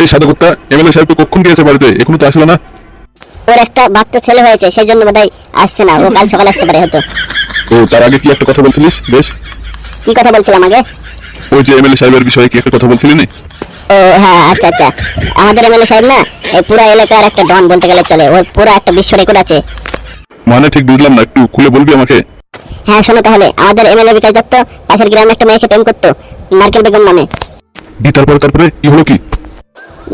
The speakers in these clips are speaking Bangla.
এই সাদা কুত্তা এমএলএ সাহেব তো কখন গিয়েছে বাড়িতে? এখনও তো আসলো না। ওর একটা বাচ্চা ছেলে হয়েছে সেই জন্য বোধহয় আসছে না। ও কাল সকালে আসতে পারে হয়তো। ও তার আগে কি একটা কথা বলছিলিস? বেশ। কি কথা বলছিলাম আগে? ওই যে এমএলএ সাহেবের বিষয়ে কি একটা কথা বলছিলি নি ও হ্যাঁ আচ্ছা আচ্ছা। আমাদের এমএলএ সাহেব না এই পুরো এলাকার একটা ডন বলতে গেলে চলে। ওর পুরো একটা বিশ্ব রেকর্ড আছে। মানে ঠিক বুঝলাম না একটু খুলে বলবি আমাকে? হ্যাঁ শোনো তাহলে। আমাদের এমএলএ বিকাশ দত্ত পাশের গ্রামে একটা মেয়েকে প্রেম করতো নারকেল বেগম নামে। দি তারপরে তারপরে? কি হলো কি?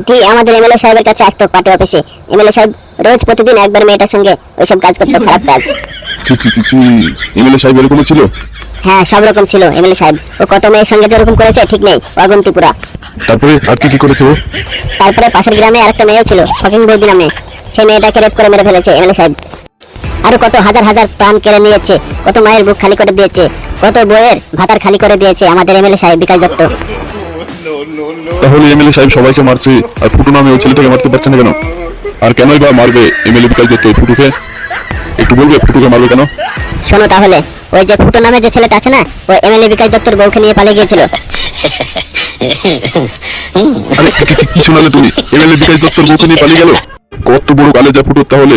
দি আমাদের এমএলএ সাহেবের কাছে আসতো পার্টি অফিসে। এমএলএ সাহেব রোজ প্রতিদিন একবার মেয়েটার সঙ্গে ওইসব কাজ করতো খারাপ কাজ। এমএলএ সাহেব এরকম ছিল? হ্যাঁ সব রকম ছিল এমএলএ সাহেব। ও কত মেয়ের সঙ্গে যেরকম করেছে ঠিক নেই অগন্তি পুরা তারপরে আর কি কি করেছে ও? তারপরে পাশের গ্রামে আরেকটা মেয়ে ছিল ফকিং বৌদি নামে। সেই মেয়েটাকে রেপ করে মেরে ফেলেছে এমএলএ সাহেব। আরও কত হাজার হাজার প্রাণ কেড়ে নিয়েছে কত মায়ের বুক খালি করে দিয়েছে কত বইয়ের ভাতার খালি করে দিয়েছে আমাদের এমএলএ সাহেব বিকাশ দত্ত। তাহলে এমএলএ সাহেব সবাইকে মারছে আর ফুটু নামে ওই ছেলেটাকে মারতে পারছে না কেন? আর কেনই বা মারবে এমএলএ বিকাশ দত্ত ওই ফুটুকে? একটু বলবে ফুটুকে মারবে কেন? শোনো তাহলে ওই যে ফুটো নামে যে ছেলেটা আছে না ওই এমএলএ বিকাশ দত্তর বউকে নিয়ে পালিয়ে গিয়েছিল। আরে কি- শোনালে তুমি? এমএলএ বিকাশ দত্তর বউকে নিয়ে পালিয়ে গেল? কত বড় ফুটুর তাহলে?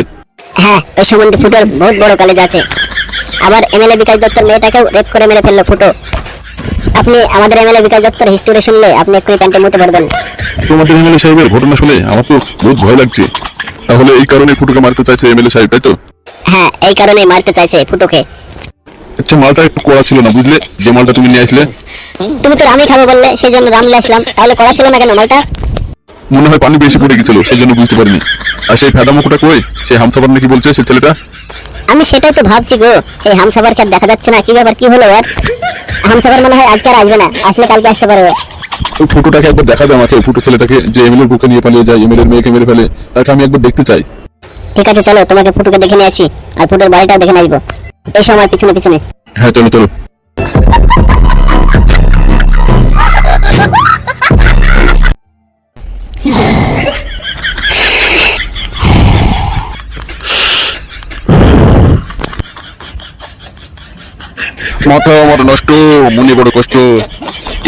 হ্যাঁ ওই সম্বন্ধে ফুটোর বহুত বড় কলেজ আছে। আবার এমএলএ বিকাশ দত্তর মেয়েটাকেও রেপ করে মেরে ফেলল ফুটো। আপনি আমাদের এমএলএ বিকাশ দত্তর হিস্টোরি শুনলে আপনি এক্ষুনি প্যান্টে মুতে পড়বেন। তোমাদের এমএলএ সাহেবের ঘটনা শুনে আমার তো বহুত ভয় লাগছে। তাহলে এই কারণে ফুটুকে মারতে চাইছে এমএলএ সাহেব তাই তো? হ্যাঁ এই কারণেই মারতে চাইছে ফুটোকে। আচ্ছা মালটা একটু কড়া ছিল না বুঝলে? যে মালটা তুমি নিয়ে আসলে। তুমি তো আমি খাব বললে সেই জন্য রামলে আসলাম। তাহলে করা ছিল না কেন মালটা? মনে হয় পানি বেশি পড়ে গেছিল সেই জন্য বুঝতে পারিনি। আর সেই ফেদা মুখটা কই? সেই হামসাবার নাকি বলছে সেই ছেলেটা? আমি সেটাই তো ভাবছি গো। সেই হামসাবার কে দেখা যাচ্ছে না কি ব্যাপার কি হলো আর হামসাবার মনে হয় আজকে আর আসবে না আসলে কালকে আসতে পারে। ওই ফটোটাকে একবার দেখাবে আমাকে ফুটো ছেলেটাকে যে এমএলএর বুকে নিয়ে পালিয়ে যায় এমএলএর মেয়েকে মেরে ফেলে তাকে আমি একবার দেখতে চাই। ঠিক আছে চলো তোমাকে ফুটোকে দেখে নিয়ে আসি আর ফুটোর বাড়িটাও দেখে নিয়ে আসব। এই সময় পিছনে পিছনে। হ্যাঁ চলো চলো। মাথা আমার নষ্ট মনে বড় কষ্ট।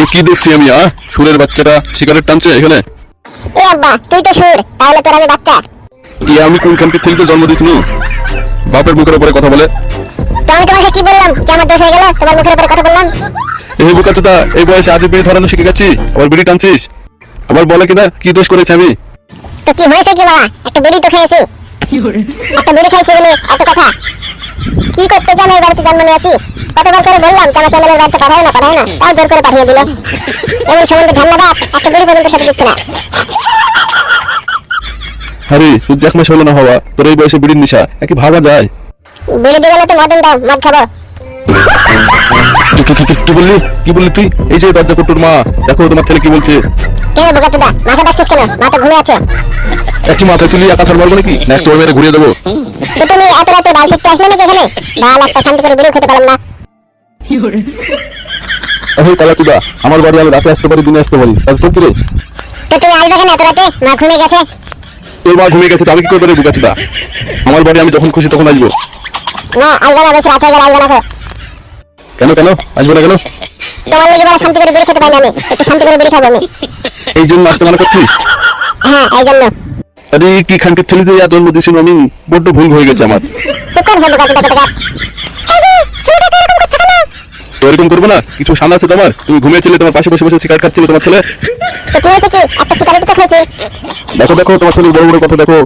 এ কি দেখছি আমি আ? সুরের বাচ্চাটা সিগারেট টানছে এখানে? এ আব্বা তুই তো সুর তাহলে তোর আমি বাচ্চা। এ আমি কোনখানকে জন্ম দিয়েছিল বাপের মুখের উপরে কথা বলে। তো আমি তোমাকে কি বললাম যে আমার দোষ হয়ে গেল তোমার মুখের উপরে কথা বললাম? এই এই বয়সে আজ বিড়ি ধরানো শিখে গেছি আবার বিড়ি টানছিস? আবার বলে কিনা কি দোষ করেছে আমি? তো কি হয়েছে কি বাবা একটা বিড়ি তো খেয়েছি। একটা বিড়ি খাইছি বলে এত কথা। কি করতে জানো এই বাড়িতে জন্ম নিয়েছি? কতবার করে বললাম আমাকে এমএলএ বাড়িতে পাঠায় না পাঠায় না। তাও জোর করে পাঠিয়ে দিল। এমন সম্বন্ধে ধন্যবাদ একটা বিড়ি পর্যন্ত খেতে দিচ্ছে না। আরে তুই দেখ মাস হলো না হওয়া। তোর এই বয়সে বিড়ির নিশা একই ভাবা যায়? বিড়ি দিবে না তো মদন দাও মদ খাব। কি- বললি? কি বললি তুই? এই যে দরজা কুটুর মা দেখো তোমার ছেলে কি বলছে। কে বোকাচোদা মাকে ডাকছিস কেন? মা তো ঘুমিয়ে আছে। একই মাথায় তুলি একা মারবো নাকি? না একটু মেরে ঘুরিয়ে দেবো। তুমি এত রাতে বাল ফিরতে আসলে নাকি এখানে? বাল একটা শান্তি করে বিড়ি খেতে পারলাম না। এই কালা চুদা আমার বাড়ি আমি রাতে আসতে পারি দিনে আসতে পারি। তাহলে তোর কি রে তো তুমি আসবে কেন এত রাতে? মা ঘুমিয়ে গেছে? তোর মা ঘুমিয়ে গেছে তো আমি কি করব রে বুকাচুদা আমার বাড়ি আমি যখন খুশি তখন আসব। না আসবে না বেশি রাত হয়ে গেলে আসবে না কেন কেন? আসব না কেন? তোমার লেগে বড় শান্তি করে বিড়ি খেতে না আমি একটু শান্তি করে বিড়ি খাব আমি। এই জন্য আসতে মানা করছিস? হ্যাঁ এই জন্য। আরে কি খানকে ছেলে যে এত দিয়েছিল আমি বড্ড ভুল হয়ে গেছে আমার। তো এরকম করব না? কিছু সামনে আছে তোমার? তুমি ঘুমিয়েছিলে তোমার পাশে বসে বসে সিগারেট খাচ্ছিল তোমার ছেলে? দেখো দেখো তোমার ছেলের বড় বড় কথা দেখো।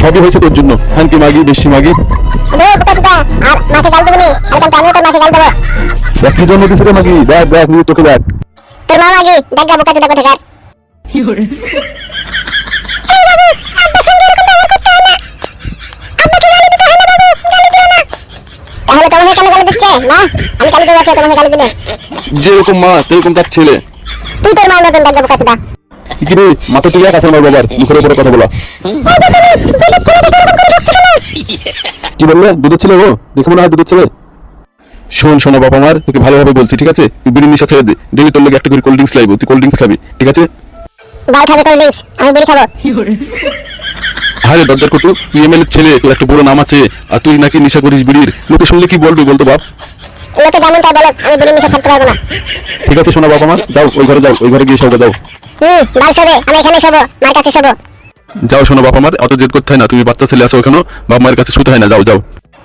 সবই হয়েছে তোর জন্য। হ্যান্টি মাগি বেশি মাগি। আর মাকে গাল দেবো নি আর মাকে গাল দেবো। দেখ কি জন্ম দিয়েছে রে মাগি? দেখ দেখ নিজে তোকে দেখ। তোর মা মাগি দেখ গা বোকাচোদা কোথাকার তাহলে তোমাকে কেন গালি দিচ্ছে? মা আমি গালি দেবো কে তোমাকে গালি দিলে। যেরকম মা সেরকম তার ছেলে। তুই তোর মার মতন দেখবে বোকাচোদা কি রে মাথা তুলে কাছে আমার বাবার মুখের উপরে কথা বলা। কি বললে? দুধের ছেলে ও? দেখে মনে হয় দুধের ছেলে। শোন শোনো বাবা মার তোকে ভালোভাবে বলছি ঠিক আছে? তুই বিড়ি নিশা ছেড়ে দে। ডেলি তোর লেগে একটা করে কোল্ড ড্রিঙ্কস লাইব তুই কোল্ড ড্রিঙ্কস খাবি ঠিক আছে? বাল খাবে কোল্ড ড্রিঙ্কস আমি বিড়ি খাব। আরে দরজার কটু তুই এমএলএ ছেলে তোর একটা বড় নাম আছে আর তুই নাকি নিশা করিস বিড়ির। লোকে শুনলে কি বলবি বলতো বাপ? লোকে যেমন তাই বলো আমি বিড়ি মিশে থাকতে পারব না। ঠিক আছে শোনো বাবা মা যাও ওই ঘরে যাও ওই ঘরে গিয়ে শোবে যাও। হুম বাল শোবে আমি এখানে শোবো মার কাছে শোবো। যাও শোনো বাবা মার অত জেদ করতে হয় না তুমি বাচ্চা ছেলে আছো ওখানে বাবা মায়ের কাছে শুতে হয় না যাও যাও।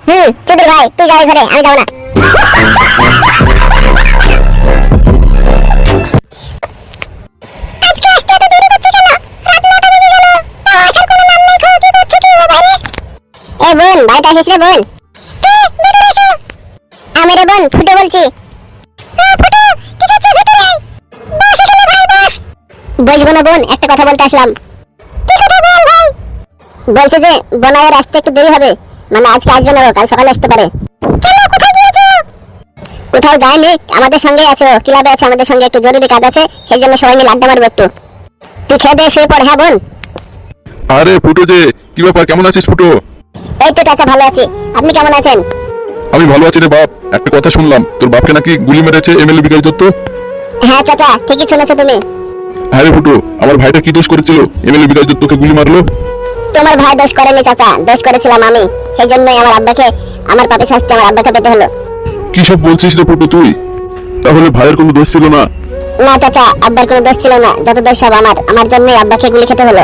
হুম চুদির ভাই, তুই এই ঘরে, আমি যাব না। বোন, বাড়িতে আসিস রে বোন? আমি রে বোন, ফুটো বলছি। বসবো না বোন, একটা কথা বলতে আসলাম। বলছে যে, বোনাইয়ের আসতে একটু দেরি হবে। মানে আজকে আসবে না কাল সকালে আসতে পারে। কোথায় কোথাও যায়নি আমাদের সঙ্গে আছো ক্লাবে আছে আমাদের সঙ্গে একটু জরুরি কাজ আছে সেই জন্য সবাই মিলে আড্ডা মারবো একটু। তুই খেয়ে দিয়ে শুয়ে পড় হ্যাঁ বোন? আরে ফুটো যে কি ব্যাপার কেমন আছিস ফুটো? এই তো চাচা ভালো আছি। আপনি কেমন আছেন? আমি ভালো আছি রে বাপ একটা কথা শুনলাম তোর বাপকে নাকি গুলি মেরেছে এমএলএ বিকাশ দত্ত? হ্যাঁ চাচা ঠিকই শুনেছো তুমি। হ্যাঁ রে ফুটো আমার ভাইটা কি দোষ করেছিল? এমএলএ বিকাশ দত্তকে গুলি মারলো? তোমার ভাই দোষ করেনি চাচা। দোষ করেছিলাম আমি। সেই জন্যই আমার আব্বাকে আমার পাপে শাস্তি আমার আব্বাকে পেতে হলো। কি সব বলছিস রে ফুটো তুই? তাহলে ভাইয়ের কোনো দোষ ছিল না? না চাচা আব্বার কোনো দোষ ছিল না। যত দোষ সব আমার। আমার জন্যই আব্বাকে গুলি খেতে হলো।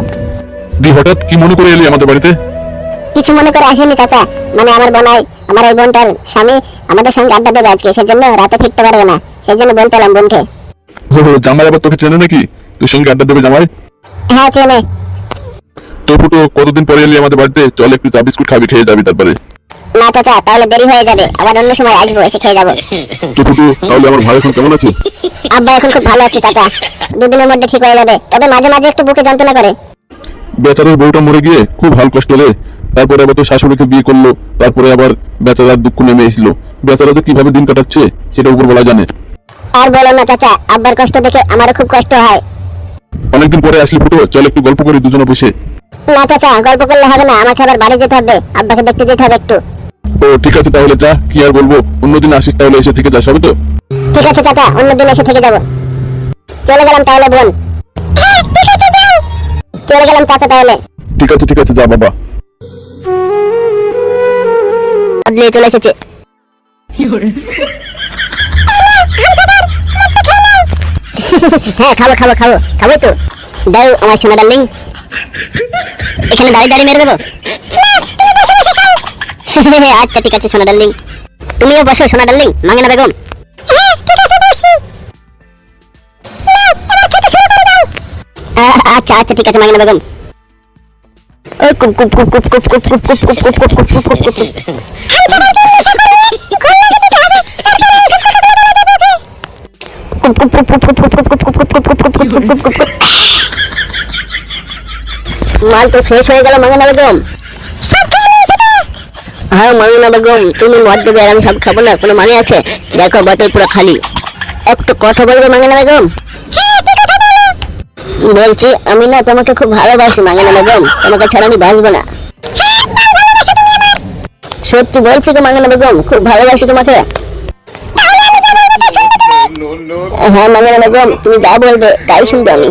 দি হঠাৎ কি মনে করে এলি আমাদের বাড়িতে? কিছু মনে করে আসেনি চাচা। মানে আমার বোনাই আমার এই বোনটার স্বামী আমাদের সঙ্গে আড্ডা দেবে আজকে। সেই জন্য রাতে ফিরতে পারবে না। সেই জন্য বলতে এলাম বোনকে। জামাই আবার তোকে চেনে নাকি? তোর সঙ্গে আড্ডা দেবে জামাই? হ্যাঁ চেনে। তো ফুটো কতদিন পরে এলি আমাদের বাড়িতে? চল একটু চা বিস্কুট খাবি খেয়ে যাবি তারপরে। না চাচা তাহলে দেরি হয়ে যাবে। আবার অন্য সময় আসব এসে খেয়ে যাব। তো ফুটো তাহলে আমার ভাই এখন কেমন আছে? আব্বা এখন খুব ভালো আছে চাচা। দুদিনের মধ্যে ঠিক হয়ে যাবে তবে মাঝে মাঝে একটু বুকে যন্ত্রণা করে। বেচারার বউটা মরে গিয়ে খুব হাল কষ্ট রে। তারপরে আবার তো শাশুড়িকে বিয়ে করল তারপরে আবার বেচারার দুঃখ নেমে এসলো। বেচারা তো কীভাবে দিন কাটাচ্ছে সেটা উপর বলা জানে। আর বলো না চাচা আব্বার কষ্ট দেখে আমারও খুব কষ্ট হয়। অনেকদিন পরে আসলি ফুটো চল একটু গল্প করি দুজনে বসে। না চাচা গল্প করলে হবে না আমাকে আবার বাড়ি যেতে হবে আব্বাকে দেখতে যেতে হবে একটু। ও ঠিক আছে তাহলে যা কি আর বলব অন্যদিন আসিস তাহলে এসে থেকে যাস হবে তো? ঠিক আছে চাচা অন্যদিন এসে থেকে যাব। চলে গেলাম তাহলে বোন। চলে গেলাম চাচা তাহলে। ঠিক আছে ঠিক আছে যা বাবা। নিয়ে চলে এসেছে। হ্যাঁ খাব খাব খাব খাব তো। দাও আমার সোনা ডার্লিং। এখানে দাঁড়িয়ে দাঁড়িয়ে মেরে দেবো আচ্ছা ঠিক আছে সোনা ডার্লিং তুমিও বসো সোনা ডার্লিং মাঙ্গেনা বেগম আচ্ছা আচ্ছা ঠিক আছে মাঙ্গেনা বেগম ওই কুপ কুপ কুপ কুপ কুপ কুপ কুপ কুপ কুপ কুপ কুপ কুপ কুপ কুপ কুপ মাল তো শেষ হয়ে গেল মাঙ্গনা বেগম। হ্যাঁ মাঙ্গনা বেগম তুমি মদ দেবে আর আমি সব খাব না কোনো মানে আছে? দেখো বোতল পুরো খালি। একটু কথা বলবে মাঙ্গনা বেগম? বলছি আমি না তোমাকে খুব ভালোবাসি মাঙ্গনা বেগম তোমাকে ছাড়া আমি বাঁচবো না। সত্যি বলছি তো মাঙ্গনা বেগম খুব ভালোবাসি তোমাকে। হ্যাঁ মাঙ্গনা বেগম তুমি যা বলবে তাই শুনবে আমি।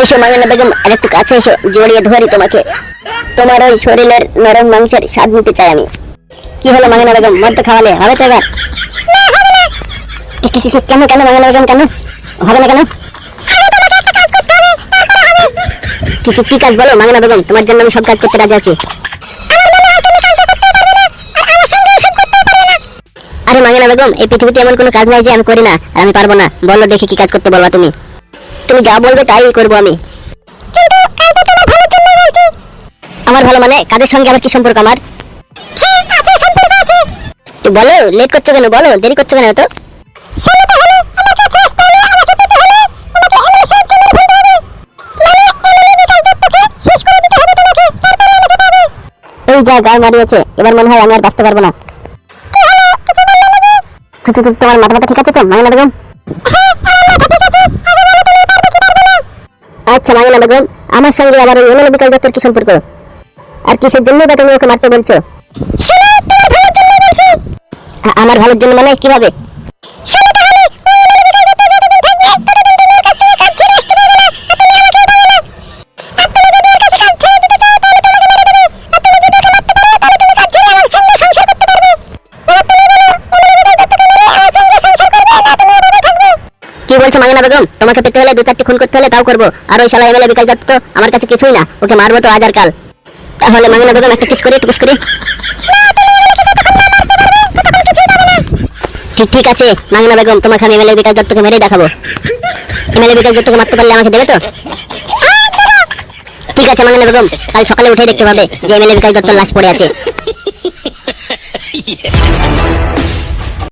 এসো মাঙ্গনা বেগম আর একটু কাছে এসো জড়িয়ে ধরি তোমাকে। তোমার ওই শরীরের নরম মাংসের স্বাদ নিতে চাই আমি। কি হলো মাঙ্গনা বেগম? মদ খাওয়ালে হবে তো এবার? কেন কেন মাঙ্গনা বেগম কেন? হবে না কেন? কি কি কি কাজ বলো মাঙ্গনা বেগম? তোমার জন্য আমি সব কাজ করতে রাজি আছি। আরে মাঙ্গনা বেগম এই পৃথিবীতে এমন কোনো কাজ নাই যে আমি করি না আর আমি পারব না। বলো দেখি কি কাজ করতে বলবা তুমি। তুমি যা বলবে তাই করব আমি। কিন্তু তো আমার জন্য আমার ভালো মানে কাজের সঙ্গে আমার কি সম্পর্ক আমার? হ্যাঁ আছে সম্পর্ক আছে। বলো লেট করছ কেন? বলো, দেরি করছ কেন তো এই যা গায়ে মারিয়েছে এবার মনে হয় আমি আর বাঁচতে পারব না। তোমার মাথা মাথা ঠিক আছে তো? মাইনা বেগম আচ্ছা মাইনা বেগম আমার সঙ্গে আবার এই এমএলএ বিকাশ দত্তর কি সম্পর্ক? আর কিসের জন্য বা তুমি ওকে মারতে বলছো? আমার ভালোর জন্য মানে কীভাবে? কি বলছো মাইনা বেগম তোমাকে পেতে হলে দু চারটি খুন করতে হলে তাও করব। আর ওই শালা এমএলএ বিকাশ দত্ত আমার কাছে কিছুই না। ওকে মারবো তো আজ আর কাল তাহলে মাঙ্গনা বেগম একটা কিস করি কিস করি। ঠিক ঠিক আছে মাঙ্গনা বেগম, তোমাকে আমি এমএলএ বিকাশ দত্তকে মেরে দেখাবো। এমএলএ বিকাশ দত্তকে মারতে পারলে আমাকে দেবে তো? ঠিক আছে মাঙ্গনা বেগম, কাল সকালে উঠে দেখতে পাবে যে এমএলএ বিকাশ দত্তর লাশ পড়ে আছে।